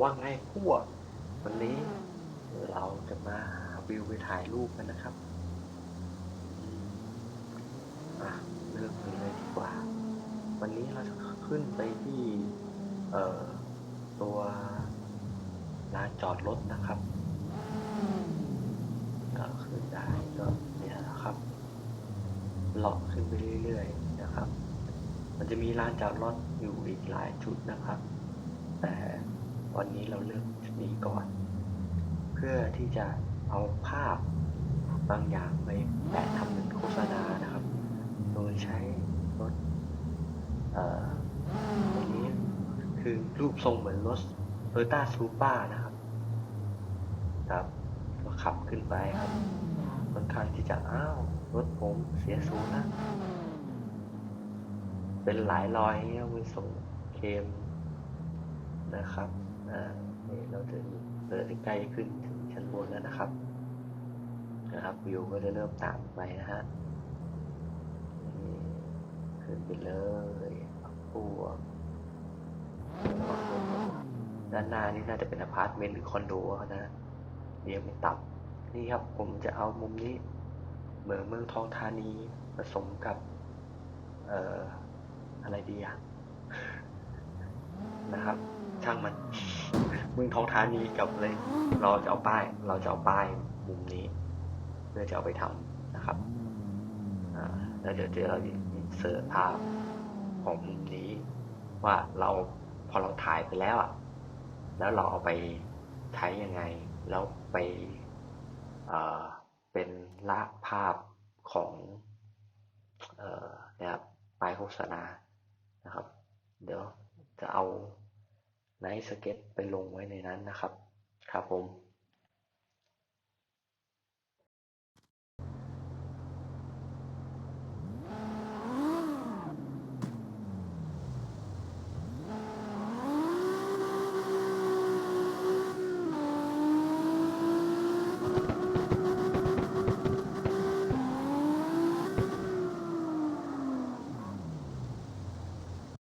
ว่าไงพวกวันนี้เราจะมาหาวิวไปถ่ายรูปกันนะครับอืมอะเริ่มกันเลยดีกว่า วันนี้เราจะขึ้นไปที่ เอ่อ ตัวลานจอดรถนะครับก็ขึ้นได้ก็เนี่ยนะครับเลาะขึ้นไปเรื่อยๆนะครับ มันจะมีลานจอดรถอยู่อีกหลายจุดนะครับ แต่ วันนี้เราเลือกจุดนี้ก่อน เพื่อที่จะเอาภาพบางอย่างไปแปะทำเป็นโฆษณานะครับ โดยใช้รถเอ่อันนี้คือรูปทรงเหมือนรถโตโยต้าซูเปอร์นะครับ ครับก็ขับขึ้นไปครับค่อนข้างที่จะอ้าวรถผมเสียศูนย์นะ เป็นหลายรอยเงี้ยไปส่งเคมนะครับ อ่านี่เราจะเดินใกล้ขึ้นถึงชั้นบนแล้วนะครับ นะครับวิวก็จะเริ่มตามไปนะฮะขึ้นไปเลยพวกด้านหน้านี่น่าจะเป็นอพาร์ตเมนต์หรือคอนโดนะเรียงเป็นตับ นี่ครับผมจะเอามุมนี้เหมืองเมืองทองธานีผสมกับ เอ่อ อะไรดีอะนะครับ ช่างมัน เมือง ทองธานีกับเลย เราจะเอาป้าย เราจะเอาป้ายมุมนี้ เพื่อจะเอาไปทำนะครับแล้วเดี๋ยวเดี๋ยวเราอินเสิร์ตภาพของมุมนี้ ว่าเราพอเราถ่ายไปแล้วอะแล้วเราเอาไปใช้ยังไง แล้วไปเเป็นละภาพของเนะครับป้ายโฆษณานะครับ เดี๋ยวจะเอา ไนท์สเก็ตไปลงไว้ในนั้นนะครับ ครับผม